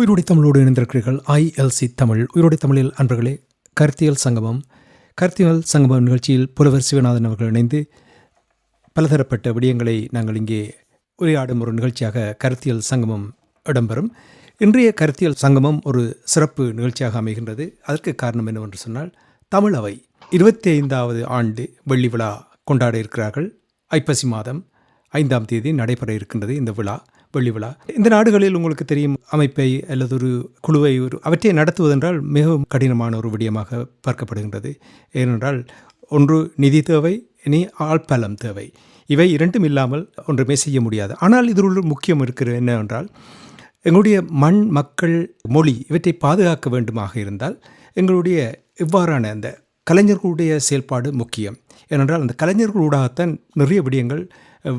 உயிரோடை தமிழோடு இணைந்திருக்கிறீர்கள். ஐஎல்சி தமிழ். உயிரோடை தமிழில் அன்பர்களே கருத்தியல் சங்கமம். கருத்தியல் சங்கமம் நிகழ்ச்சியில் புலவர் சிவநாதன் அவர்கள் இணைந்து பலதரப்பட்ட விடயங்களை நாங்கள் இங்கே உரையாடும் ஒரு நிகழ்ச்சியாக கருத்தியல் சங்கமம் இடம்பெறும். இன்றைய கருத்தியல் சங்கமம் ஒரு சிறப்பு நிகழ்ச்சியாக அமைகின்றது. அதற்கு காரணம் என்னவென்று சொன்னால் தமிழ் அவை இருபத்தி ஐந்தாவது ஆண்டு வெள்ளி விழா கொண்டாட இருக்கிறார்கள். ஐப்பசி மாதம் ஐந்தாம் தேதி நடைபெற இருக்கின்றது இந்த விழா. வெள்ளி விழா இந்த நாடுகளில் உங்களுக்கு தெரியும் அமைப்பை அல்லது ஒரு குழுவை ஒரு அவற்றை நடத்துவதென்றால் மிகவும் கடினமான ஒரு விடயமாக பார்க்கப்படுகின்றது. ஏனென்றால் ஒன்று நிதி தேவை இனி ஆள்பலம் தேவை. இவை இரண்டும் இல்லாமல் ஒன்றுமே செய்ய முடியாது. ஆனால் இதில் உள்ள முக்கியம் இருக்கிறது என்னவென்றால் எங்களுடைய மண் மக்கள் மொழி இவற்றை பாதுகாக்க வேண்டுமாக இருந்தால் எங்களுடைய இவ்வாறான அந்த கலைஞர்களுடைய செயல்பாடு முக்கியம். ஏனென்றால் அந்த கலைஞர்களூடாகத்தான் நிறைய விடயங்கள்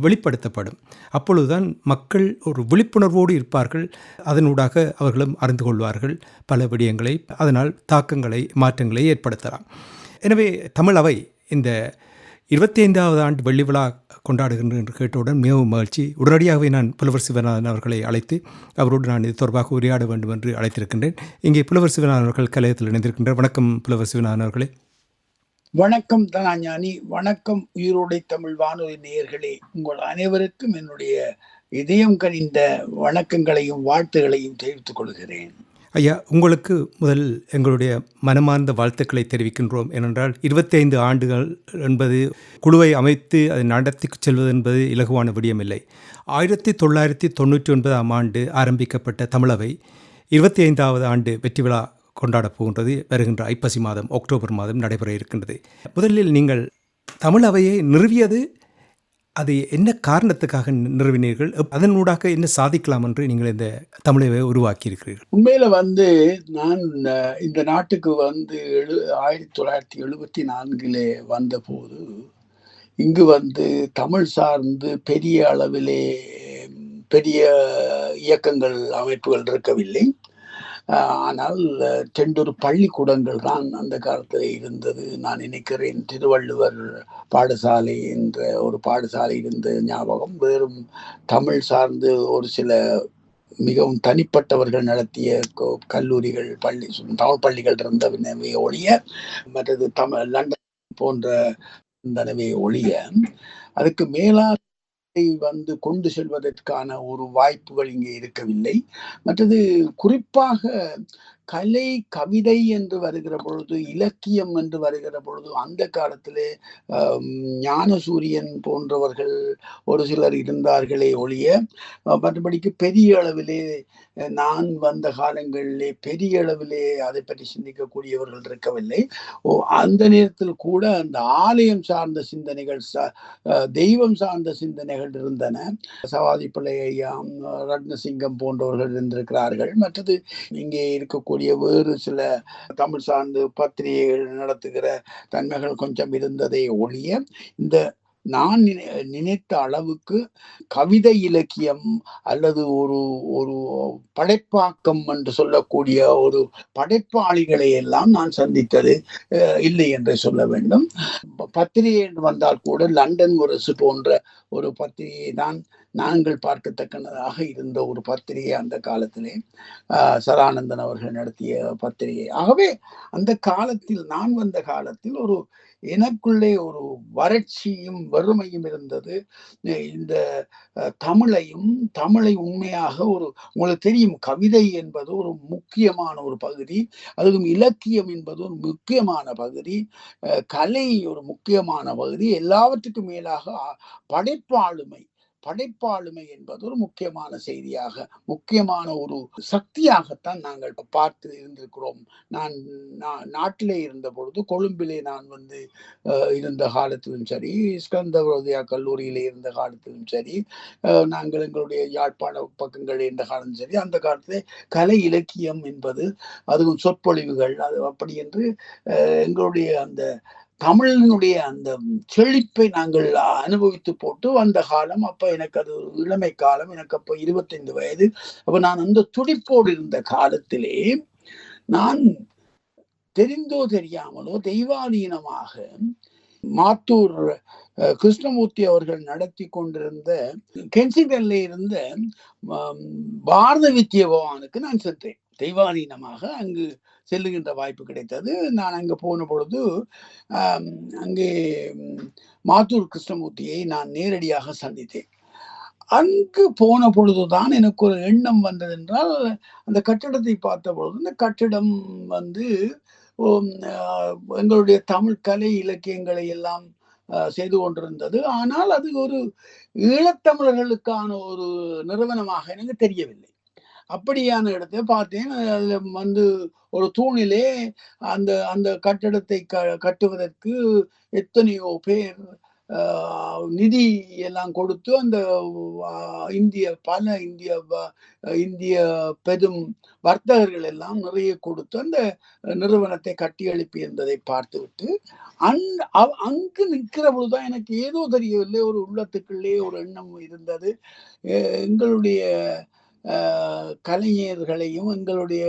வெளிப்படுத்தப்படும். அப்பொழுதுதான் மக்கள் ஒரு விழிப்புணர்வோடு இருப்பார்கள். அதனூடாக அவர்களும் அறிந்து கொள்வார்கள் பல விடயங்களை. அதனால் தாக்கங்களை மாற்றங்களை ஏற்படுத்தலாம். எனவே தமிழ் அவை இந்த இருபத்தி ஐந்தாவது ஆண்டு வெள்ளி விழா கொண்டாடுகின்ற என்று கேட்டவுடன் மிகவும் மகிழ்ச்சி. உடனடியாகவே நான் புலவர் சிவநாதன் அவர்களை அழைத்து அவரோடு நான் இது தொடர்பாக உரையாட வேண்டும் என்று அழைத்திருக்கின்றேன். இங்கே புலவர் சிவநாதன் அவர்கள் கலையத்தில் இணைந்திருக்கின்றார். வணக்கம் புலவர் சிவநாதன் அவர்களே. வணக்கம் தனாஞானி வணக்கம் உயிரோடை தமிழ் வானொலி நேயர்களே. உங்கள் அனைவருக்கும் என்னுடைய இதயம் கனிந்த வணக்கங்களையும் வாழ்த்துகளையும் தெரிவித்துக் கொள்கிறேன். ஐயா உங்களுக்கு முதல் எங்களுடைய மனமார்ந்த வாழ்த்துக்களை தெரிவிக்கின்றோம். ஏனென்றால் இருபத்தைந்து ஆண்டுகள் என்பது குழுவை அமைத்து அதை நடத்தி செல்வது என்பது இலகுவான விடயமில்லை. ஆயிரத்தி தொள்ளாயிரத்தி தொண்ணூற்றி ஒன்பதாம் ஆண்டு ஆரம்பிக்கப்பட்ட தமிழவை இருபத்தி ஐந்தாவது ஆண்டு வெற்றி விழா கொண்டாடப் போகின்றது. வருகின்ற ஐப்பசி மாதம் அக்டோபர் மாதம் நடைபெற இருக்கின்றது. முதலில் நீங்கள் தமிழ் அவையை நிறுவியது அது என்ன காரணத்துக்காக நிறுவினீர்கள்? அதனூடாக என்ன சாதிக்கலாம் என்று நீங்கள் இந்த தமிழவை உருவாக்கி இருக்கிறீர்கள் உண்மையில வந்து நான் இந்த நாட்டுக்கு வந்து எழு ஆயிரத்தி தொள்ளாயிரத்தி எழுபத்தி நான்கிலே வந்தபோது இங்கு வந்து தமிழ் சார்ந்து பெரிய அளவிலே பெரிய இயக்கங்கள் அமைப்புகள் இருக்கவில்லை. ஆனால் அஹ், பள்ளிக்கூடங்கள் தான் அந்த காலத்தில் இருந்தது. நான் நினைக்கிறேன் திருவள்ளுவர் பாடசாலை என்ற ஒரு பாடசாலை இருந்த ஞாபகம் வெறும் தமிழ் சார்ந்து ஒரு சில மிகவும் தனிப்பட்டவர்கள் நடத்திய கல்லூரிகள் பள்ளி தமிழ் பள்ளிகள் இருந்தனவே ஒழிய மற்றது தமிழ் லண்டன் போன்ற இருந்தனவே ஒழிய அதுக்கு மேலா வந்து கொண்டு செல்வதற்கான ஒரு வாய்ப்புகள் இங்கே இருக்கவில்லை. மற்றது குறிப்பாக கலை கவிதை என்று வருகிற பொழுது இலக்கியம் என்று வருகிற பொழுது அந்த காலத்திலே ஞானசூரியன் போன்றவர்கள் ஒரு சிலர் இருந்தார்களே ஒழிய மற்றபடிக்கு பெரிய அளவிலே நான் வந்த காலங்களிலே பெரிய அளவிலே அதை பற்றி சிந்திக்கக்கூடியவர்கள் இருக்கவில்லை. ஓ அந்த நேரத்தில் கூட அந்த ஆலயம் சார்ந்த சிந்தனைகள் தெய்வம் சார்ந்த சிந்தனைகள் இருந்தன. சவாதி பிள்ளை ஐயா ரத்னசிங்கம் போன்றவர்கள் இருந்திருக்கிறார்கள். மற்றது இங்கே இருக்கக்கூடிய வேறு சில தமிழ் சார்ந்து பத்திரிகைகள் நடத்துகிற தன்மைகள் கொஞ்சம் இருந்ததை ஒழிய இந்த நான் நினை- நினைத்த அளவுக்கு கவிதை இலக்கியம் அல்லது ஒரு ஒரு படைப்பாக்கம் என்று சொல்லக்கூடிய ஒரு படைப்பாளிகளை எல்லாம் நான் சந்தித்தது இல்லை என்று சொல்ல வேண்டும். பத்திரிகை என்று வந்தால் கூட லண்டன் முரசு போன்ற ஒரு பத்திரிகை தான் நாங்கள் பார்க்கத்தக்கனதாக இருந்த ஒரு பத்திரிகை அந்த காலத்திலே ஆஹ் சதானந்தன் அவர்கள் நடத்திய பத்திரிகை. ஆகவே அந்த காலத்தில் நான் வந்த காலத்தில் ஒரு எனக்குள்ளே ஒரு வறட்சியும் வறுமையும் இருந்தது. இந்த தமிழையும் தமிழை உண்மையாக ஒரு உங்களுக்கு தெரியும் கவிதை என்பது ஒரு முக்கியமான ஒரு பகுதி அதுவும் இலக்கியம் என்பது ஒரு முக்கியமான பகுதி கலை ஒரு முக்கியமான பகுதி எல்லாவற்றுக்கும் மேலாக படைப்பாளுமை படைப்பாளுமை என்பது ஒரு முக்கியமான செய்தியாக முக்கியமான ஒரு சக்தியாகத்தான் நாங்கள் பார்த்து இருந்திருக்கிறோம். நான் நாட்டிலே இருந்த பொழுது கொழும்பிலே நான் வந்து இருந்த காலத்திலும் சரி ஸ்கந்தரோதயா கல்லூரியிலே இருந்த காலத்திலும் சரி அஹ், நாங்கள் எங்களுடைய யாழ்ப்பாண பக்கங்கள் இருந்த காலத்திலும் சரி அந்த காலத்திலே கலை இலக்கியம் என்பது அதுவும் சொற்பொழிவுகள் அது அப்படி என்று அஹ், எங்களுடைய அந்த தமிழினுடைய அந்த செழிப்பை நாங்கள் அனுபவித்து போட்டு வந்த காலம் அப்ப எனக்கு அது ஒரு இளமை காலம் எனக்கு அப்ப இருபத்தைந்து வயது. அப்ப நான் அந்த துடிப்போடு இருந்த காலத்திலே நான் தெரிந்தோ தெரியாமலோ தெய்வாதீனமாக மாத்தூர் அஹ், கிருஷ்ணமூர்த்தி அவர்கள் நடத்தி கொண்டிருந்த கென்சிங்டன்ல இருந்த பாரத வித்ய பவானுக்கு நான் சென்றேன். தெய்வாதீனமாக அங்கு செல்லுகின்ற வாய்ப்பு கிடைத்தது. நான் அங்கே போன பொழுது அங்கே மாத்தூர் கிருஷ்ணமூர்த்தியை நான் நேரடியாக சந்தித்தேன். அங்கு போன பொழுதுதான் எனக்கு ஒரு எண்ணம் வந்ததென்றால் அந்த கட்டிடத்தை பார்த்த பொழுது இந்த கட்டிடம் வந்து எங்களுடைய தமிழ் கலை இலக்கியங்களை எல்லாம் செய்து கொண்டிருந்தது. ஆனால் அது ஒரு ஈழத்தமிழர்களுக்கான ஒரு நிறுவனமாக எனக்கு தெரியவில்லை. அப்படியான இடத்தை பார்த்தேன். அதுல வந்து ஒரு தூணிலே அந்த அந்த கட்டடத்தை க கட்டுவதற்கு எத்தனையோ பேர் ஆஹ், நிதி எல்லாம் கொடுத்து அந்த இந்திய பல இந்திய இந்திய பெரும் வர்த்தகர்கள் எல்லாம் நிறைய கொடுத்து அந்த நிறுவனத்தை கட்டி எழுப்பி இருந்ததை பார்த்துவிட்டு அந் அங்கு நிற்கிற பொழுதுதான் எனக்கு ஏதோ தெரியவில்லை. ஒரு உள்ளத்துக்குள்ளே ஒரு எண்ணம் இருந்தது. எங்களுடைய கலைஞர்களையும் எங்களுடைய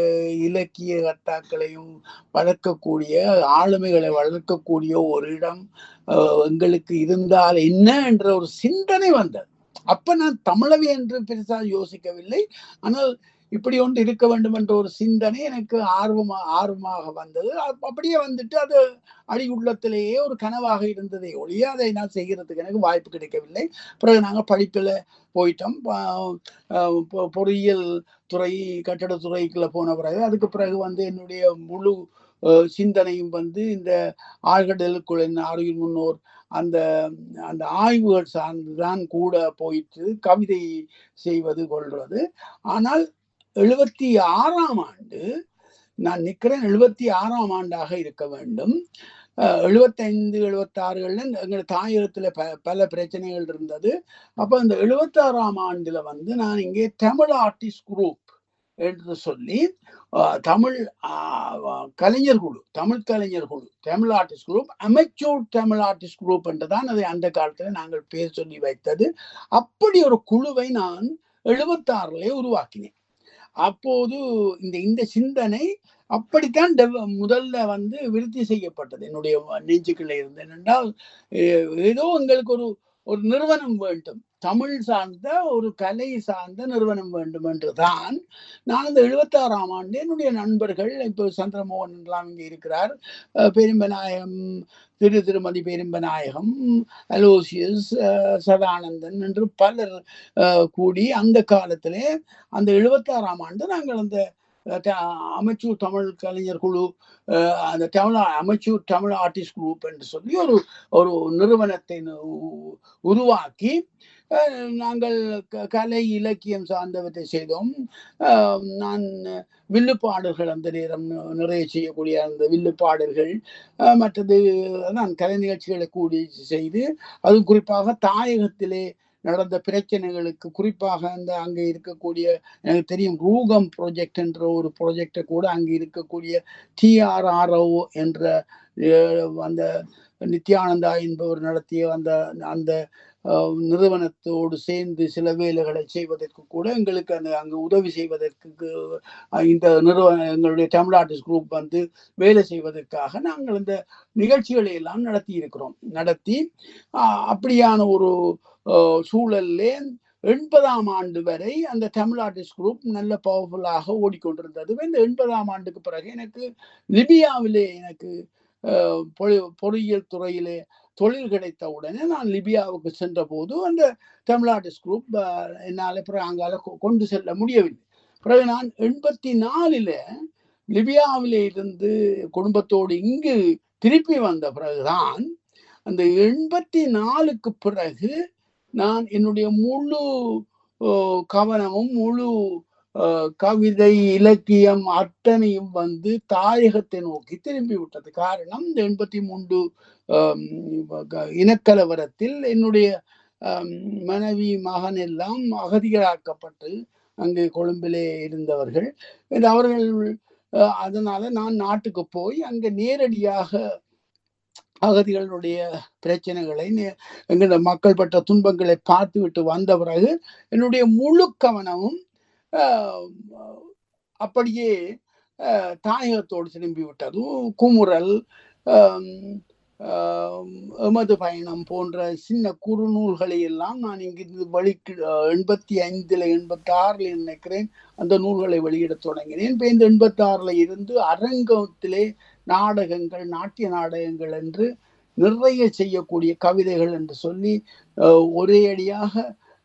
இலக்கிய கர்த்தாக்களையும் வளர்க்கக்கூடிய ஆளுமைகளை வளர்க்கக்கூடிய ஒரு இடம் ஆஹ், எங்களுக்கு இருந்தால் என்ன என்ற ஒரு சிந்தனை வந்தது. அப்ப நான் தமிழவி என்று பெருசா யோசிக்கவில்லை. ஆனால் இப்படி ஒன்று இருக்க வேண்டும் என்ற ஒரு சிந்தனை எனக்கு ஆர்வமாக ஆர்வமாக வந்தது. அப்படியே வந்துட்டு அது அடி உள்ளத்திலேயே ஒரு கனவாக இருந்ததே ஒழிய அதை நான் செய்கிறதுக்கு எனக்கு வாய்ப்பு கிடைக்கவில்லை. பிறகு நாங்கள் படிப்பில் போயிட்டோம். பொறியியல் துறை கட்டடத்துறைக்குள்ள போன பிறகு அதுக்கு பிறகு வந்து என்னுடைய முழு சிந்தனையும் வந்து இந்த ஆழ்கடலுக்குள் என்ன அறிவியல் முன்னோர் அந்த அந்த ஆய்வுகள் சார்ந்துதான் கூட போயிட்டு கவிதை செய்வது கொள்வது. ஆனால் எழுபத்தி ஆறாம் ஆண்டு நான் நிற்கிறேன் எழுபத்தி ஆறாம் ஆண்டாக இருக்க வேண்டும். எழுபத்தைந்து எழுபத்தாறுகள்ல எங்கள் தாயகத்துல ப பல பிரச்சனைகள் இருந்தது. அப்போ அந்த எழுபத்தாறாம் ஆண்டுல வந்து நான் இங்கே தமிழ் ஆர்டிஸ்ட் குரூப் என்று சொல்லி தமிழ் ஆஹ், கலைஞர் குழு தமிழ் கலைஞர் குழு Tamil artist group amateur Tamil artist group என்றுதான் அதை அந்த காலத்துல நாங்கள் பேர் சொல்லி வைத்தது. அப்படி ஒரு குழுவை நான் எழுபத்தாறுலேயே உருவாக்கினேன். அப்போது இந்த இந்த சிந்தனை அப்படித்தான் dev- முதல்ல வந்து விருத்தி செய்யப்பட்டது. என்னுடைய நெஞ்சுக்குள்ள இருந்து என்னென்றால் ஏதோ எங்களுக்கு ஒரு ஒரு நிறுவனம் வேண்டும். தமிழ் சார்ந்த ஒரு கலை சார்ந்த நிறுவனம் வேண்டும் என்றுதான் நான் அந்த எழுபத்தாறாம் ஆண்டு என்னுடைய நண்பர்கள் இப்போ சந்திரமோகன் எல்லாம் இங்கே இருக்கிறார் பெரும்பநாயகம் திரு திருமதி பெரும்பநாயகம் அலோசியஸ் சதானந்தன் என்று பலர் கூடி அந்த காலத்திலே அந்த எழுபத்தாறாம் ஆண்டு நாங்கள் அந்த அமைச்சூர் தமிழ் கலைஞர் குழு அந்த Tamil amateur Tamil artist group என்று சொல்லி ஒரு ஒரு நிறுவனத்தை உருவாக்கி நாங்கள் க- கலை இலக்கியம் சார்ந்தவற்றை செய்தோம். நான் வில்லுப்பாடல்கள் அந்த நேரம் நிறைய செய்யக்கூடிய அந்த வில்லுப்பாடல்கள் மற்றது நான் கலை நிகழ்ச்சிகளை கூடி செய்து அதுவும் குறிப்பாக தாயகத்திலே நடந்த பிரச்சனைகளுக்கு குறிப்பாக அந்த அங்கே இருக்கக்கூடிய எனக்கு தெரியும் ரூகம் ப்ராஜெக்ட் என்ற ஒரு ப்ராஜெக்டை கூட அங்கே இருக்கக்கூடிய டிஆர்ஆர்ஓ என்ற அந்த நித்யானந்தா என்பவர் நடத்திய அந்த அந்த நிறுவனத்தோடு சேர்ந்து சில வேலைகளை செய்வதற்கு கூட எங்களுக்கு அந்த அங்கு உதவி செய்வதற்கு இந்த நிறுவன எங்களுடைய தமிழ் ஆர்டிஸ்ட் குரூப் வந்து வேலை செய்வதற்காக நாங்கள் இந்த நிகழ்ச்சிகளை எல்லாம் நடத்தி இருக்கிறோம் நடத்தி அப்படியான ஒரு சூழல்லே எண்பதாம் ஆண்டு வரை அந்த தமிழ் ஆர்டிஸ்ட் குரூப் நல்ல பவர்ஃபுல்லாக ஓடிக்கொண்டிருந்தது. இந்த எண்பதாம் ஆண்டுக்கு பிறகு எனக்கு லிபியாவிலே எனக்கு பொறியியல் துறையிலே தொழில் கிடைத்த உடனே நான் லிபியாவுக்கு சென்ற போது அந்த தமிழ் ஆர்டிஸ்ட் குரூப் என்னால் பிறகு அங்கால கொ- கொண்டு செல்ல முடியவில்லை. பிறகு நான் எண்பத்தி நாலில் லிபியாவிலே இருந்து குடும்பத்தோடு இங்கு திருப்பி வந்த பிறகுதான் அந்த எண்பத்தி நாலுக்கு பிறகு நான் என்னுடைய முழு கவனமும் முழு கவிதை இலக்கியம் அத்தனையும் வந்து தாயகத்தை நோக்கி திரும்பி விட்டது. காரணம் இந்த எண்பத்தி மூன்று க- இனக்கலவரத்தில் என்னுடைய மனைவி மகன் எல்லாம் அகதிகளாக்கப்பட்டு அங்கே கொழும்பிலே இருந்தவர்கள். இது அவர்கள் அதனால நான் நாட்டுக்கு போய் அங்க நேரடியாக அகதிகளுடைய பிரச்சனைகளை நே- எங்களோட மக்கள் பட்ட துன்பங்களை பார்த்துவிட்டு வந்த பிறகு என்னுடைய முழு கவனமும் அப்படியே தாயகத்தோடு திரும்பி விட்டதும் குமுறல் எமது பயணம் போன்ற சின்ன குறுநூல்களை எல்லாம் நான் இங்கிருந்து வெளிக்கு எண்பத்தி ஐந்தில் எண்பத்தி ஆறில் நினைக்கிறேன். அந்த நூல்களை வெளியிடத் தொடங்கினேன். இப்போ இந்த எண்பத்தி ஆறில் இருந்து அரங்கத்திலே நாடகங்கள் நாட்டிய நாடகங்கள் என்று நிறைய செய்யக்கூடிய கவிதைகள் என்று சொல்லி ஒரே அடியாக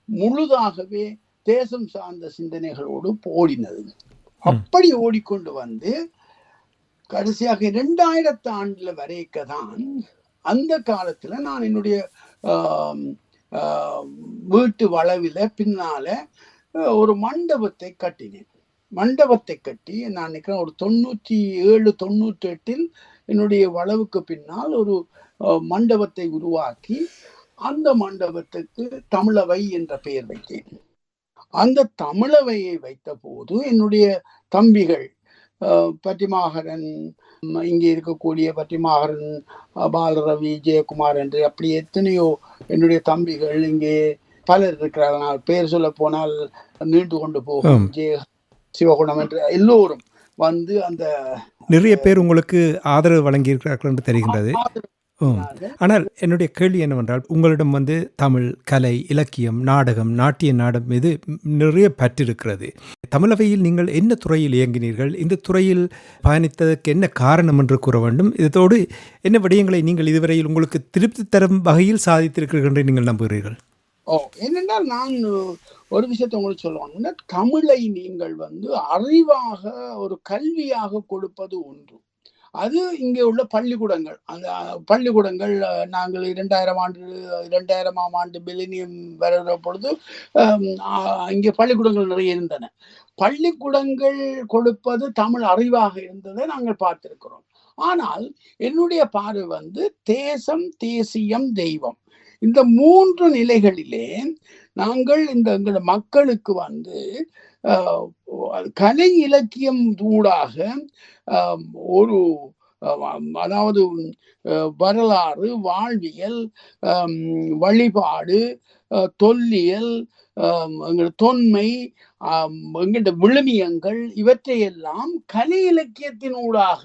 முழுதாகவே தேசம் சார்ந்த சிந்தனைகளோடு ஓடினது. அப்படி ஓடிக்கொண்டு வந்து கடைசியாக இரண்டாயிரத்து ஆண்டுல வரைக்க தான் அந்த காலத்துல நான் என்னுடைய வீட்டு வளவில பின்னால ஒரு மண்டபத்தை கட்டினேன். மண்டபத்தை கட்டி நான் நினைக்கிறேன் ஒரு தொண்ணூற்றி ஏழு தொண்ணூற்றி எட்டில் என்னுடைய வளவுக்கு பின்னால் ஒரு மண்டபத்தை உருவாக்கி அந்த மண்டபத்துக்கு தமிழவை என்ற பெயர் வைத்தேன். அந்த தமிழவையை வைத்த போது என்னுடைய தம்பிகள் பட்டிமாகரன் இங்கே இருக்கக்கூடிய பட்டிமாகரன் பாலரவி ஜெயக்குமார் என்று அப்படி எத்தனையோ என்னுடைய தம்பிகள் இங்கே பலர் இருக்கிறார்கள் நான் பெயர் சொல்ல போனால் நீண்டு கொண்டு போகும். ஜெய சிவகுணம் என்று எல்லோரும் வந்து அந்த நிறைய பேர் உங்களுக்கு ஆதரவு வழங்கியிருக்கிறார்கள் என்று தெரிகின்றது. ஆனால் என்னுடைய கேள்வி என்னவென்றால் உங்களிடம் வந்து தமிழ் கலை இலக்கியம் நாடகம் நாட்டிய நாடகம் மீது நிறைய பற்றிருக்கிறது. தமிழவையில் நீங்கள் என்ன துறையில் இயங்கினீர்கள்? இந்த துறையில் பயணித்ததற்கு என்ன காரணம் என்று கூற வேண்டும்? இதோடு என்ன விடயங்களை நீங்கள் இதுவரையில் உங்களுக்கு திருப்தி தரும் வகையில் சாதித்திருக்கிறீர்கள் என்று நீங்கள் நம்புகிறீர்கள்? ஓ என்னென்றால் நான் ஒரு விஷயத்தை உங்களுக்கு சொல்லுவாங்கன்னா தமிழை நீங்கள் வந்து அறிவாக ஒரு கல்வியாக கொடுப்பது ஒன்று. அது இங்கே உள்ள பள்ளிக்கூடங்கள். அந்த பள்ளிக்கூடங்கள் நாங்கள் இரண்டாயிரம் ஆண்டு இரண்டாயிரமாம் ஆண்டு மில்லினியம் வருகிற பொழுது இங்கே பள்ளிக்கூடங்கள் நிறைய இருந்தன. பள்ளிக்கூடங்கள் கொடுப்பது தமிழ் அறிவாக இருந்ததை நாங்கள் பார்த்திருக்கிறோம். ஆனால் என்னுடைய பார்வை வந்து தேசம் தேசியம் தெய்வம். இந்த மூன்று நிலைகளிலே நாங்கள் இந்த எங்களோட மக்களுக்கு வந்து கலை இலக்கியம் ஊடாக ஒரு அதாவது வரலாறு வாழ்வியல் வழிபாடு தொல்லியல் எங்களோட தொன்மை எங்கள்ட விழுமியங்கள் இவற்றையெல்லாம் கலை இலக்கியத்தினூடாக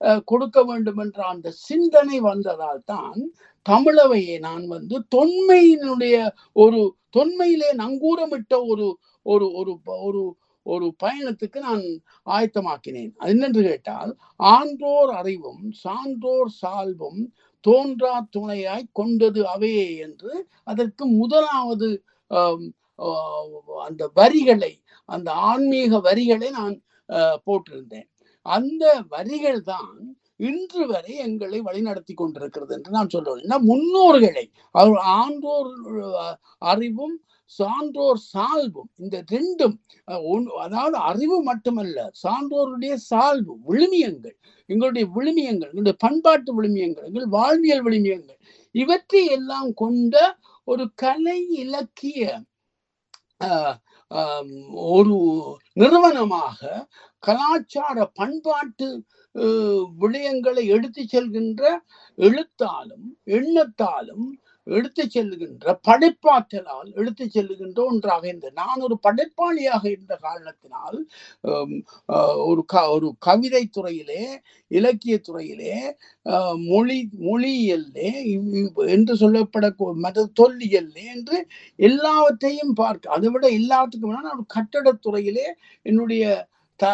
ஆஹ், கொடுக்க வேண்டும் என்ற அந்த சிந்தனை வந்ததால் தான் தமிழவையை நான் வந்து தொன்மையினுடைய ஒரு தொன்மையிலே நங்கூரமிட்ட ஒரு ஒரு ஒரு ஒரு ஒரு பயணத்துக்கு நான் ஆயத்தமாக்கினேன். அது என்னென்று கேட்டால் ஆன்றோர் அறிவும் சான்றோர் சால்வும் தோன்றா துணையாய் கொண்டது அவையே என்று அதற்கு முதலாவது அந்த வரிகளை அந்த ஆன்மீக வரிகளை நான் போட்டிருந்தேன். அந்த வரிகள் தான் இன்று வரை எங்களை வழிநடத்தி கொண்டிருக்கிறது என்று நான் சொல்லுவேன் முன்னோர்களை அவர் ஆன்றோர் அறிவும் சான்றோர் சால்வும் இந்த ரெண்டும் அதாவது அறிவு மட்டுமல்ல சான்றோருடைய சால்வு விழுமியங்கள் எங்களுடைய விழுமியங்கள் எங்களுடைய பண்பாட்டு விழுமியங்கள் எங்கள் வாழ்வியல் விழுமியங்கள் இவற்றை எல்லாம் கொண்ட ஒரு கலை இலக்கிய ஆஹ், ஒரு நிறுவனமாக கலாச்சார பண்பாட்டு விடயங்களை எடுத்து செல்கின்ற எழுத்தாலும் எண்ணத்தாலும் எடுத்து செல்லுகின்ற படைப்பாற்றலால் எடுத்து செல்லுகின்ற ஒன்றாக இருந்த நான் ஒரு படைப்பாளியாக இருந்த காரணத்தினால் ஒரு க ஒரு கவிதை துறையிலே இலக்கிய துறையிலே மொழி மொழியியல்லே என்று சொல்லப்படக்கூடிய மத தொல்லியல்லே என்று எல்லாவற்றையும் பார்க்க அதை விட எல்லாத்துக்கும் நான் ஒரு கட்டடத்துறையிலே என்னுடைய த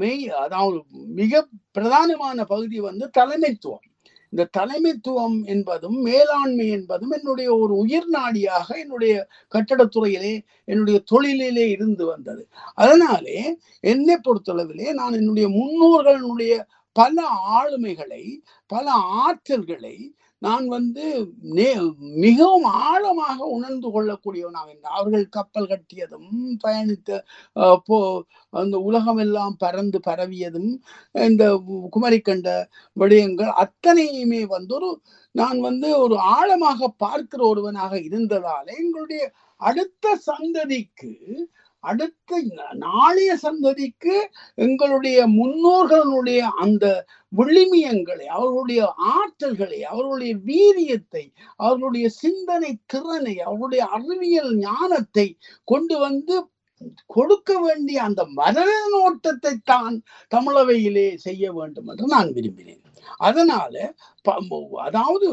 மெய் அதாவது மிக பிரதானமான பகுதி வந்து தலைமைத்துவம். இந்த தலைமைத்துவம் என்பதும் மேலாண்மை என்பதும் என்னுடைய ஒரு உயிர் நாடியாக என்னுடைய கட்டடத்துறையிலே என்னுடைய தொழிலிலே இருந்து வந்தது. அதனாலே என்னை பொறுத்தளவிலே நான் என்னுடைய முன்னோர்களுடைய பல ஆளுமைகளை பல ஆற்றல்களை நான் வந்து நே- மிகவும் ஆழமாக உணர்ந்து கொள்ளக்கூடியவனாக இருந்தேன். அவர்கள் கப்பல் கட்டியதும் பயணித்த போ அந்த உலகமெல்லாம் பறந்து பரவியதும் இந்த குமரிக்கண்ட விடயங்கள் அத்தனையுமே வந்து ஒரு நான் வந்து ஒரு ஆழமாக பார்க்கிற ஒருவனாக இருந்ததால் எங்களுடைய அடுத்த சந்ததிக்கு அடுத்த நா- நாளைய சந்ததிக்கு எங்களுடைய முன்னோர்களுடைய அந்த விளிமியங்களை அவர்களுடைய ஆற்றல்களை அவர்களுடைய வீரியத்தை அவர்களுடைய சிந்தனை திறனை அவர்களுடைய அறிவியல் ஞானத்தை கொண்டு வந்து கொடுக்க வேண்டிய அந்த மரண நோட்டத்தை தான் தமிழவையிலே செய்ய வேண்டும் என்று நான் விரும்பினேன். அதனால அதாவது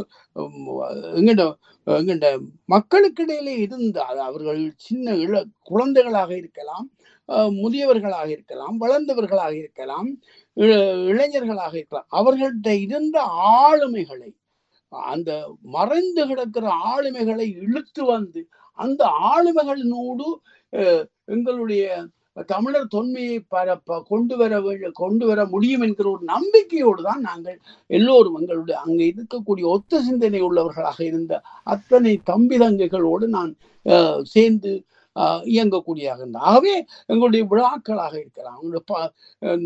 எங்கட எங்கட மக்களுக்கிடையிலே இருந்த அவர்கள் சின்ன இள குழந்தைகளாக இருக்கலாம் அஹ், முதியவர்களாக இருக்கலாம் வளர்ந்தவர்களாக இருக்கலாம் இ- இளைஞர்களாக இருக்கலாம் அவர்கள்ட்ட இருந்த ஆளுமைகளை அந்த மறைந்து கிடக்கிற ஆளுமைகளை இழுத்து வந்து அந்த ஆளுமைகளினோடு அஹ், எங்களுடைய தமிழர் தொன்மையை பரப்ப கொண்டு வர கொண்டு வர முடியும் என்கிற ஒரு நம்பிக்கையோடு தான் நாங்கள் எல்லோரும் எங்களுடைய அங்கே இருக்கக்கூடிய ஒத்த சிந்தனை உள்ளவர்களாக இருந்த அத்தனை தம்பி தங்கைகளோடு நான் அஹ், சேர்ந்து அஹ், இயங்கக்கூடியதாக இருந்தேன் ஆகவே எங்களுடைய விழாக்களாக இருக்கலாம். எங்களுடைய ப-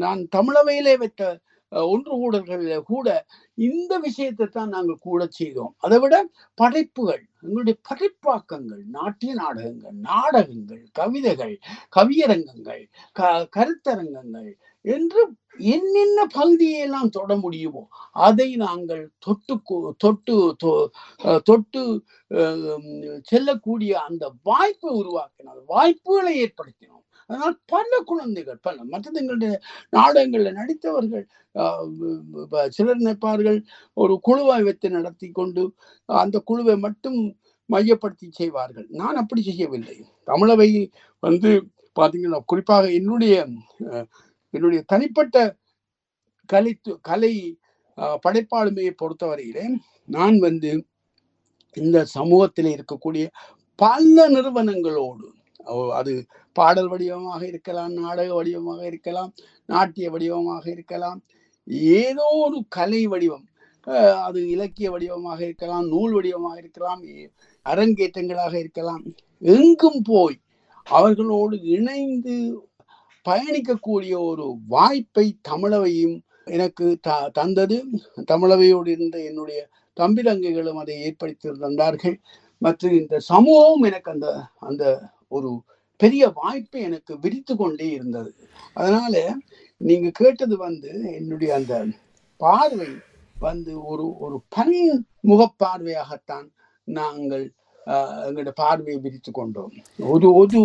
நான் தமிழவையிலே வைத்த ஒன்று கூடல்களில் கூட இந்த விஷயத்தை தான் நாங்கள் கூட செய்தோம். அதை விட படைப்புகள் எங்களுடைய படைப்பாக்கங்கள் நாட்டிய நாடகங்கள் நாடகங்கள் கவிதைகள் கவியரங்கங்கள் க கருத்தரங்கங்கள் என்று என்னென்ன பகுதியெல்லாம் தொட முடியுமோ அதை நாங்கள் தொட்டு தொட்டு தொட்டு அஹ், செல்லக்கூடிய அந்த வாய்ப்பை உருவாக்கினோம். வாய்ப்புகளை ஏற்படுத்தினோம். அதனால் பல குழந்தைகள் பல மற்றது எங்களுடைய நாடகங்களில் நடித்தவர்கள் சிலர் நினைப்பார்கள் ஒரு குழுவை வைத்து நடத்தி கொண்டு அந்த குழுவை மட்டும் மையப்படுத்தி செய்வார்கள். நான் அப்படி செய்யவில்லை. தமிழவை வந்து பார்த்தீங்கன்னா குறிப்பாக என்னுடைய என்னுடைய தனிப்பட்ட கலை கலை படைப்பாளுமையை பொறுத்தவரையிலே நான் வந்து இந்த சமூகத்தில் இருக்கக்கூடிய பல நிறுவனங்களோடு அது பாடல் வடிவமாக இருக்கலாம் நாடக வடிவமாக இருக்கலாம் நாட்டிய வடிவமாக இருக்கலாம் ஏதோ ஒரு கலை வடிவம் அது இலக்கிய வடிவமாக இருக்கலாம் நூல் வடிவமாக இருக்கலாம் அரங்கேற்றங்களாக இருக்கலாம். எங்கும் போய் அவர்களோடு இணைந்து பயணிக்கக்கூடிய ஒரு வாய்ப்பை தமிழவையும் எனக்கு த தந்தது. தமிழவையோடு இருந்த என்னுடைய தம்பிதங்கைகளும் அதை ஏற்படுத்தி தந்தார்கள். மற்றும் இந்த சமூகம் எனக்கு அந்த அந்த ஒரு பெரிய வாய்ப்பு எனக்கு விரித்து கொண்டே இருந்தது. அதனால நீங்க கேட்டது வந்து என்னுடைய அந்த பார்வை வந்து ஒரு ஒரு பன்முக பார்வையாகத்தான் நாங்கள் எங்களோட பார்வையை விரித்து கொண்டோம். ஒரு ஒரு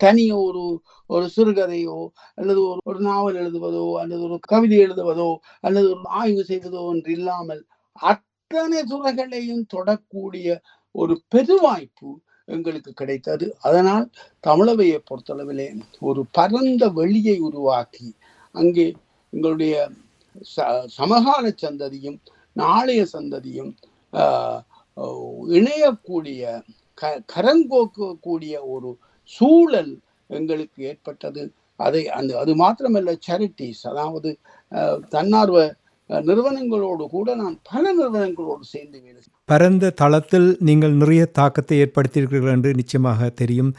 தனி ஒரு ஒரு சிறுகதையோ அல்லது ஒரு ஒரு நாவல் எழுதுவதோ அல்லது ஒரு கவிதை எழுதுவதோ அல்லது ஒரு ஆய்வு செய்வதோ என்று இல்லாமல் அத்தனை துறைகளையும் தொடக்கூடிய ஒரு பெருவாய்ப்பு எங்களுக்கு கிடைத்தது. அதனால் தமிழவையை பொறுத்தளவிலே ஒரு பரந்த வெளியை உருவாக்கி அங்கே எங்களுடைய ச- சமகால சந்ததியும் நாளைய சந்ததியும் இணையக்கூடிய க கரங்கோக்கக்கூடிய ஒரு சூழல் எங்களுக்கு ஏற்பட்டது. அதை அந்த அது மாத்திரமல்ல சேரிட்டிஸ் அதாவது தன்னார்வ நிறுவனங்களோடு கூட நான் பல நிறுவனங்களோடு சேர்ந்து வேலை பரந்த தளத்தில் நீங்கள் நிறைய தாக்கத்தை ஏற்படுத்தியிருக்கிறீர்கள் என்று நிச்சயமாக தெரியும்.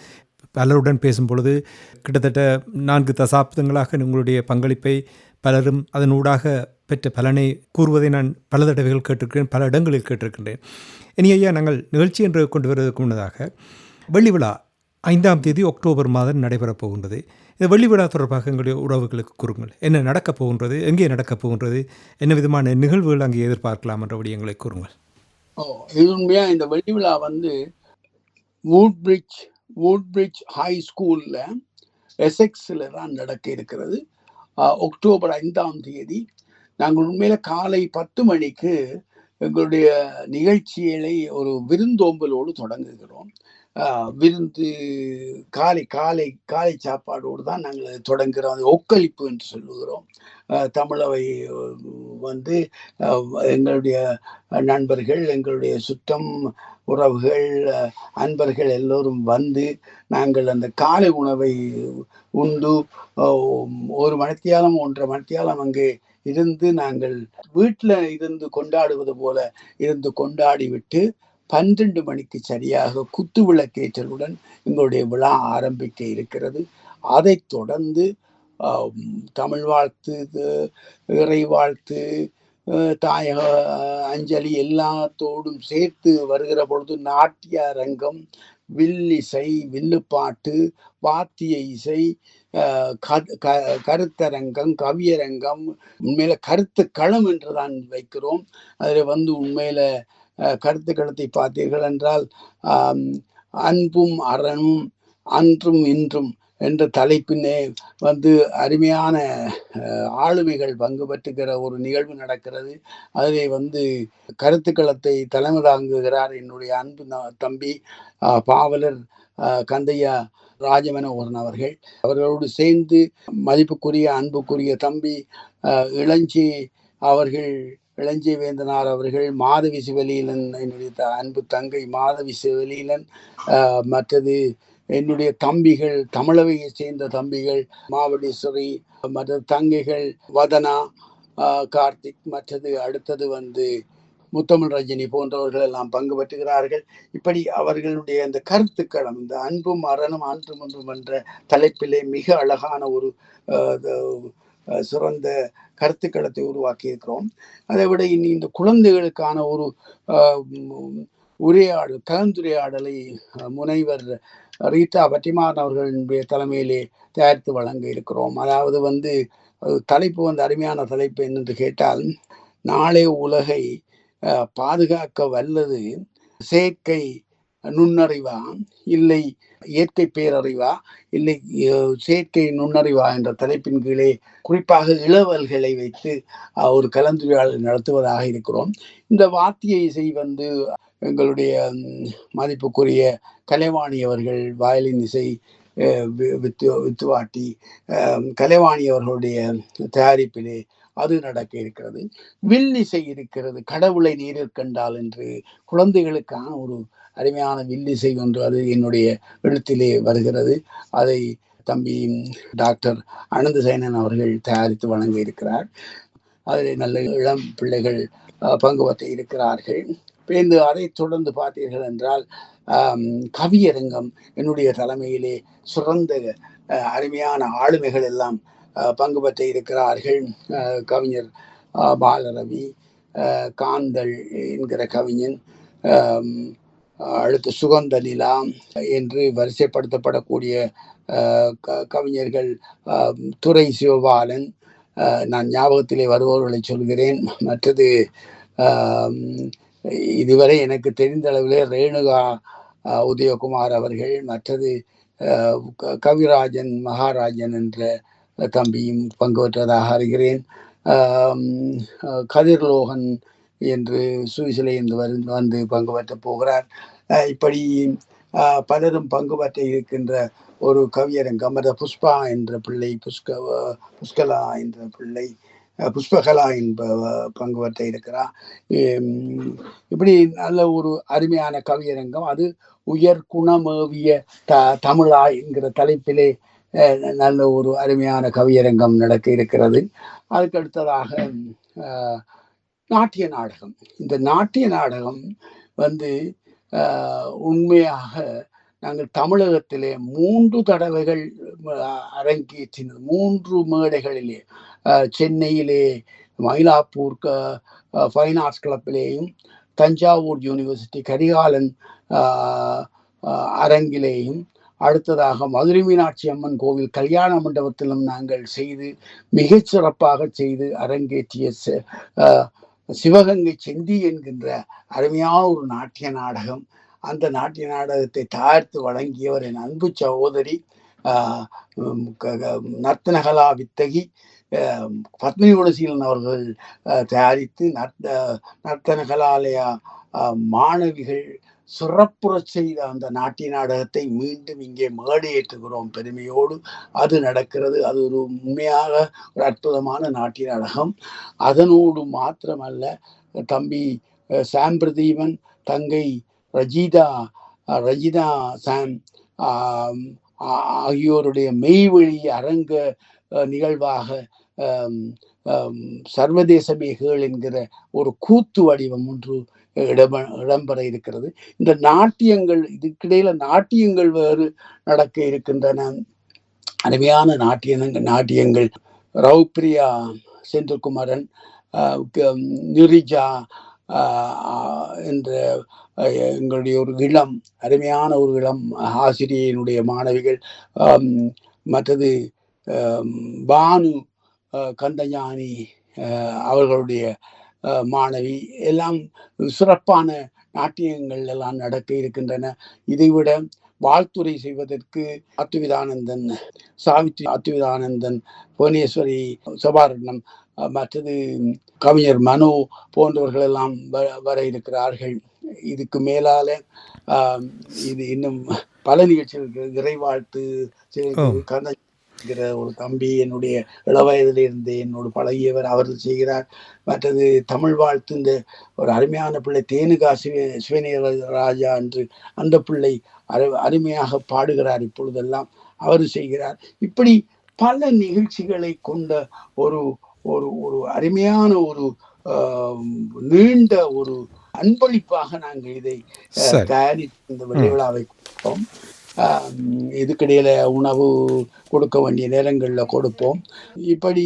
பலருடன் பேசும் பொழுது கிட்டத்தட்ட நான்கு தசாப்தங்களாக உங்களுடைய பங்களிப்பை பலரும் அதனூடாக பெற்ற பலனை கூறுவதை நான் பல தடவைகள் கேட்டிருக்கிறேன் பல இடங்களில் கேட்டிருக்கின்றேன். இனி ஐயா நாங்கள் நிகழ்ச்சி என்று கொண்டு வருவதற்கு முன்னதாக வெள்ளி விழா ஐந்தாம் தேதி அக்டோபர் மாதம் நடைபெறப் போகின்றது. இந்த வெள்ளி விழா தொடர்பாக எங்களுடைய உறவுகளுக்கு கூறுங்கள். என்ன நடக்கப் போகின்றது? எங்கே நடக்கப் போகின்றது? என்ன விதமான நிகழ்வுகள் அங்கே எதிர்பார்க்கலாம் என்ற விடயங்களை கூறுங்கள். ஓ இது உண்மையாக இந்த வெள்ளி விழா வந்து வூட்பிரிட்ஜ் வூட்பிரிட்ஜ் ஹை ஸ்கூலில் எசெக்ஸில் தான் நடக்க இருக்கிறது. அக்டோபர் ஐந்தாம் தேதி. நாங்கள் உண்மையில காலை பத்து மணிக்கு எங்களுடைய நிகழ்ச்சிகளை ஒரு விருந்தோம்பலோடு தொடங்குகிறோம். விருந்து காலை காலை காலை சாப்பாடோடு தான் நாங்கள் தொடங்குகிறோம். அது ஒக்களிப்பு என்று சொல்லுகிறோம். தமிழவை வந்து எங்களுடைய நண்பர்கள் எங்களுடைய சுற்றம் உறவுகள் அன்பர்கள் எல்லோரும் வந்து நாங்கள் அந்த காலை உணவை உண்டு. ஒரு மணித்தியாலம் ஒன்றரை மணித்தியாலம் அங்கே இருந்து நாங்கள் வீட்டில் இருந்து கொண்டாடுவது போல இருந்து கொண்டாடி விட்டு பன்னிரண்டு மணிக்கு சரியாக குத்து விளக்கேற்றலுடன் எங்களுடைய விழா ஆரம்பிக்க இருக்கிறது. அதைத் தொடர்ந்து தமிழ் வாழ்த்து இது- இறை வாழ்த்து தாயக அஞ்சலி எல்லாத்தோடும் சேர்த்து வருகிற பொழுது நாட்டிய அரங்கம் வில்லிசை வில்லுப்பாட்டு வாத்திய இசை க- கருத்தரங்கம் கவியரங்கம் உண்மையில கருத்து களம் என்று தான் வைக்கிறோம். அதில் வந்து உண்மையில கருத்துக்களத்தை பார்த்தீர்கள் என்றால் அன்பும் அறனும் அன்றும் இன்றும் என்ற தலைப்பினே வந்து அருமையான ஆளுமைகள் பங்கு பெற்றுகிற ஒரு நிகழ்வு நடக்கிறது. அதிலே வந்து கருத்துக்களத்தை தலைமை தாங்குகிறார் என்னுடைய அன்பு ந- தம்பி பாவலர் கந்தையா ராஜமனோகரன் அவர்கள். அவர்களோடு சேர்ந்து மதிப்புக்குரிய அன்புக்குரிய தம்பி இளஞ்சி அவர்கள் இளஞ்சி வேந்தனார் அவர்கள் மாதவி சிவலீலன் என்னுடைய த- அன்பு தங்கை மாதவி சிவலீலன் அஹ், மற்றது என்னுடைய தம்பிகள் தமிழவையை சேர்ந்த தம்பிகள் மாவடீஸ்வரி மற்ற தங்கைகள் வதனா கார்த்திக் மற்றது அடுத்தது வந்து முத்தமிழ் ரஜினி போன்றவர்கள் எல்லாம் பங்கு பெற்றுகிறார்கள். இப்படி அவர்களுடைய அந்த கருத்துக்களம் இந்த அன்பும் அறனும் அன்றும் ஒன்றும் என்ற தலைப்பிலே மிக அழகான ஒரு அஹ், சிறந்த கருத்துக்களத்தை உருவாக்கி இருக்கிறோம் அதை விட இனி இந்த குழந்தைகளுக்கான ஒரு உரையாடல் கலந்துரையாடலை முனைவர் ரீதா பட்டிமான் அவர்களுடைய தலைமையிலே தயாரித்து வழங்க இருக்கிறோம். அதாவது வந்து தலைப்பு வந்து அருமையான தலைப்பு என்னென்று கேட்டால் நாளை உலகை பாதுகாக்க வல்லது செயற்கை நுண்ணறிவா? இல்லை இயற்கை பேரறிவா? இல்லை செயற்கை நுண்ணறிவா என்ற தலைப்பின் கீழே குறிப்பாக இளவல்களை வைத்து ஒரு கலந்துரையாடல் நடத்துவதாக இருக்கிறோம். இந்த வாத்திய இசை வந்து எங்களுடைய மதிப்புக்குரிய கலைவாணி அவர்கள் வயலின் இசை வித்து வித்துவாட்டி கலைவாணி அவர்களுடைய தயாரிப்பிலே அது நடக்க இருக்கிறது. வில் இசை இருக்கிறது கடவுளை நேரில் கண்டால் என்று குழந்தைகளுக்கான ஒரு அருமையான வில்லிசை ஒன்று அது என்னுடைய எழுத்திலே வருகிறது. அதை தம்பி டாக்டர் அனந்தசேனன் அவர்கள் தயாரித்து வழங்க இருக்கிறார். அதில் நல்ல இளம் பிள்ளைகள் பங்கு பற்ற இருக்கிறார்கள். பிறந்து அதை தொடர்ந்து பார்த்தீர்கள் என்றால் கவியரங்கம் என்னுடைய தலைமையிலே சிறந்த அருமையான ஆளுமைகள் எல்லாம் அஹ், பங்கு பெற்ற இருக்கிறார்கள். கவிஞர் பாலரவி காந்தல் என்கிற கவிஞன் அடுத்து சுகந்த சுகந்தலிலா என்று வரிசைப்படுத்தப்படக்கூடிய க- கவிஞர்கள் துறை துரை சிவபாலன் நான் ஞாபகத்திலே வருபவர்களை சொல்கிறேன். மற்றது இதுவரை எனக்கு தெரிந்த அளவிலே ரேணுகா உதயகுமார் அவர்கள் மற்றது க- கவிராஜன் மகாராஜன் என்ற தம்பியும் பங்கு பெற்றதாக அறிகிறேன். கதிர்லோகன் என்று சுவிசிலிருந்து வரு வந்து பங்கு பெற்ற போகிறார். அஹ், இப்படி அஹ், பலரும் பங்குபற்ற இருக்கின்ற ஒரு கவியரங்கம் அந்த புஷ்பா என்ற பிள்ளை புஷ்க புஷ்கலா என்ற பிள்ளை புஷ்பகலா என்ப பங்கு பெற்ற இருக்கிறார். இப்படி நல்ல ஒரு அருமையான கவியரங்கம். அது உயர் குணமேவிய த தமிழா என்கிற தலைப்பிலே அஹ், நல்ல ஒரு அருமையான கவியரங்கம் நடக்க இருக்கிறது. அதுக்கு அடுத்ததாக அஹ், நாட்டிய நாடகம். இந்த நாட்டிய நாடகம் வந்து உண்மையாக நாங்கள் தமிழகத்திலே மூன்று தடவைகள் அரங்கேற்றினது மூன்று மேடைகளிலே சென்னையிலே மயிலாப்பூர் க- ஃபைன் ஆர்ட்ஸ் கிளப்பிலேயும் தஞ்சாவூர் யூனிவர்சிட்டி கரிகாலன் அரங்கிலேயும் அடுத்ததாக மதுரை மீனாட்சி அம்மன் கோவில் கல்யாண மண்டபத்திலும் நாங்கள் செய்து மிகச் சிறப்பாக செய்து அரங்கேற்றிய சிவகங்கை செந்தி என்கின்ற அருமையான ஒரு நாட்டிய நாடகம். அந்த நாட்டிய நாடகத்தை தயாரித்து வழங்கியவர் என் அன்பு சகோதரி ஆஹ், க- க- நர்த்தனகலா வித்தகி. பத்மினி குணசீலன் அவர்கள் தயாரித்து நர்த்த நர்த்தனகலாலயா மாணவிகள் சுரப்புறச் செய்த அந்த நாட்டிய நாடகத்தை மீண்டும் இங்கே மேடையேற்றுகிறோம் பெருமையோடு. அது நடக்கிறது. அது ஒரு உண்மையாக ஒரு அற்புதமான நாட்டிய நாடகம். அதனோடு மாத்திரமல்ல தம்பி சாம் பிரதீபன் தங்கை ரஜிதா ரஜிதா சாம் ஆகியோருடைய மெய்வழி அரங்க நிகழ்வாக சர்வதேச மேகல் என்கிற ஒரு கூத்து வடிவம் ஒன்று இடம் இடம்பெற இருக்கிறது. இந்த நாட்டியங்கள் இதுக்கிடையில நாட்டியங்கள் வேறு நடக்க இருக்கின்றன. அருமையான நாட்டியங்கள் நாட்டியங்கள். ரவுப்ரியா செந்தில்குமரன் நிரிஜா ஆஹ் என்ற எங்களுடைய ஒரு இளம் அருமையான ஒரு இளம் ஆசிரியனுடைய மாணவிகள் மற்றது பானு கந்தஞானி அவர்களுடைய மாணவி எல்லாம் சிறப்பான நாட்டியங்கள் எல்லாம் நடக்க இருக்கின்றன இதைவிட வாழ்த்துரை செய்வதற்கு அத்துவிதானந்தன் சாவித்ரி அத்துவிதானந்தன் புவனேஸ்வரி சபாரணம் அஹ், மற்றது கவிஞர் மனோ போன்றவர்கள் எல்லாம் வர இருக்கிறார்கள் இதுக்கு மேலால இது இன்னும் பல நிகழ்ச்சிகள். இறைவாழ்த்து. கந்த என்கிற ஒரு தம்பி என்னுடைய இளவயதில் இருந்து என்னோடு பழகியவர் அவர் செய்கிறார். மற்றது தமிழ் வாழ்த்து இந்த ஒரு அருமையான பிள்ளை தேனுகா சிவ சிவநேர ராஜா என்று அந்த பிள்ளை அரு அருமையாக பாடுகிறார் இப்பொழுதெல்லாம். அவர் செய்கிறார். இப்படி பல நிகழ்ச்சிகளை கொண்ட ஒரு ஒரு ஒரு அருமையான ஒரு நீண்ட ஒரு அன்பளிப்பாக நாங்கள் இதை. தயாரித்து இந்த விழாவை ஆம், இதுக்கிடையில உணவு கொடுக்க வேண்டிய நேரங்கள்ல கொடுப்போம். இப்படி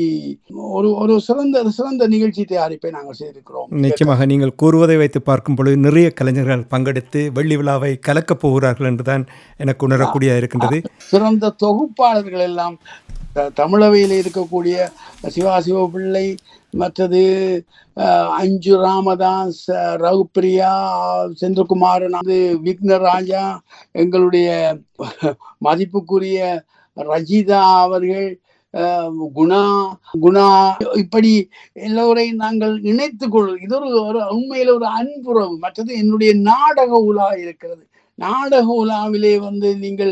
ஒரு ஒரு சிறந்த சிறந்த நிகழ்ச்சி தயாரிப்பை நாங்கள் செய்திருக்கிறோம். நிச்சயமாக நீங்கள் கூறுவதை வைத்து பார்க்கும் பொழுது நிறைய கலைஞர்கள் பங்கெடுத்து வெள்ளி விழாவை கலக்கப் போகிறார்கள் என்றுதான் எனக்கு உணரக்கூடிய இருக்கின்றது. சிறந்த தொகுப்பாளர்கள் எல்லாம் தமிழவையில் இருக்கக்கூடிய சிவா சிவபிள்ளை மற்றது அஞ்சு ராமதாஸ் அஹ், ரகுப்பிரியா செந்தில்குமாரன் அது விக்னராஜா எங்களுடைய மதிப்புக்குரிய ரஜிதா அவர்கள் குணா குணா இப்படி எல்லோரையும் நாங்கள் இணைத்துக் கொள் இது ஒரு ஒரு உண்மையில ஒரு அன்புறவு. மற்றது என்னுடைய நாடக உலா இருக்கிறது. நாடக உலாவிலே வந்து நீங்கள்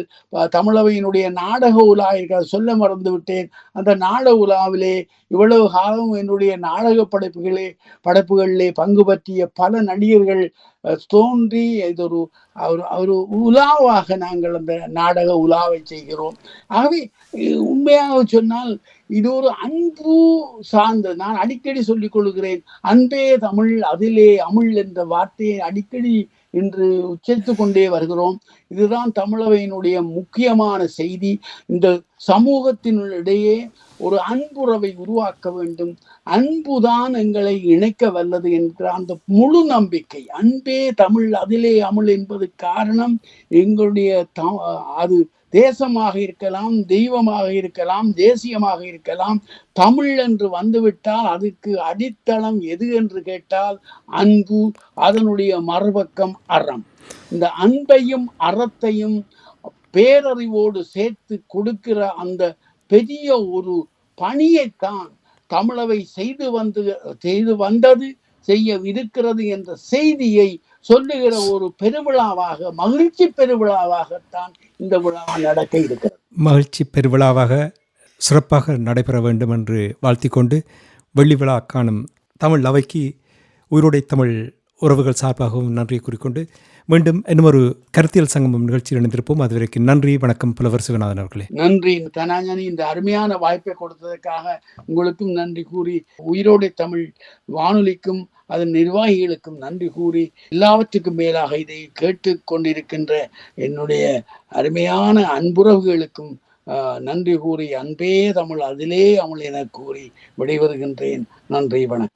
தமிழவையினுடைய நாடக உலா இருக்கிறது சொல்ல மறந்து விட்டேன். அந்த நாடக உலாவிலே இவ்வளவு காலம் என்னுடைய நாடக படைப்புகளே படைப்புகளிலே பங்கு பற்றிய பல நடிகர்கள் தோன்றி இது ஒரு ஒரு உலாவாக நாங்கள் அந்த நாடக உலாவை செய்கிறோம். ஆகவே உண்மையாக சொன்னால் இது ஒரு அன்பு சார்ந்த நான் அடிக்கடி சொல்லிக் கொள்கிறேன் அன்பே தமிழ் அதிலே அமிழ் என்ற வார்த்தையை அடிக்கடி இன்று உச்சரித்து கொண்டே வருகிறோம். இதுதான் தமிழவையினுடைய முக்கியமான செய்தி. இந்த சமூகத்தினிடையே ஒரு அன்புறவை உருவாக்க வேண்டும். அன்புதான் எங்களை இணைக்க வல்லது என்கிற அந்த முழு நம்பிக்கை. அன்பே தமிழ் அதிலே அமுல் என்பது காரணம் எங்களுடைய த- அது தேசமாக இருக்கலாம் தெய்வமாக இருக்கலாம் தேசியமாக இருக்கலாம் தமிழ் என்று வந்துவிட்டால் அதுக்கு அடித்தளம் எது என்று கேட்டால் அன்பு அதனுடைய மறுபக்கம் அறம். இந்த அன்பையும் அறத்தையும் பேரறிவோடு சேர்த்து கொடுக்கிற அந்த பெரிய ஒரு பணியைத்தான் தமிழவை செய்து வந்து செய்து வந்தது செய்ய இருக்கிறது என்ற செய்தியை சொல்லுகிற ஒரு பெருவிழாவாக மகிழ்ச்சி பெருவிழாவாகத்தான் இந்த விழா நடக்க இருக்கிறது. மகிழ்ச்சி பெருவிழாவாக சிறப்பாக நடைபெற வேண்டும் என்று வாழ்த்தி கொண்டு வெள்ளி விழா காணும் தமிழ் அவைக்கு உயிரோடை தமிழ் உறவுகள் சார்பாகவும் நன்றி கூறிக்கொண்டு மீண்டும் இன்னும் கருத்தியல் சங்கமம் நிகழ்ச்சியில் இணைந்திருப்போம். அதுவரைக்கும் நன்றி வணக்கம் புலவர் சிவநாதன் அவர்களே. நன்றி. தனாஞ்சனி இந்த அருமையான வாய்ப்பை கொடுத்ததற்காக உங்களுக்கும் நன்றி கூறி உயிரோடை தமிழ் வானொலிக்கும் அதன் நிர்வாகிகளுக்கும் நன்றி கூறி எல்லாவற்றுக்கும் மேலாக இதை கேட்டு கொண்டிருக்கின்ற என்னுடைய அருமையான அன்புறவுகளுக்கும் நன்றி கூறி அன்பே தமிழ் அதிலே அமல் என கூறி விடைபெறுகின்றேன். நன்றி வணக்கம்.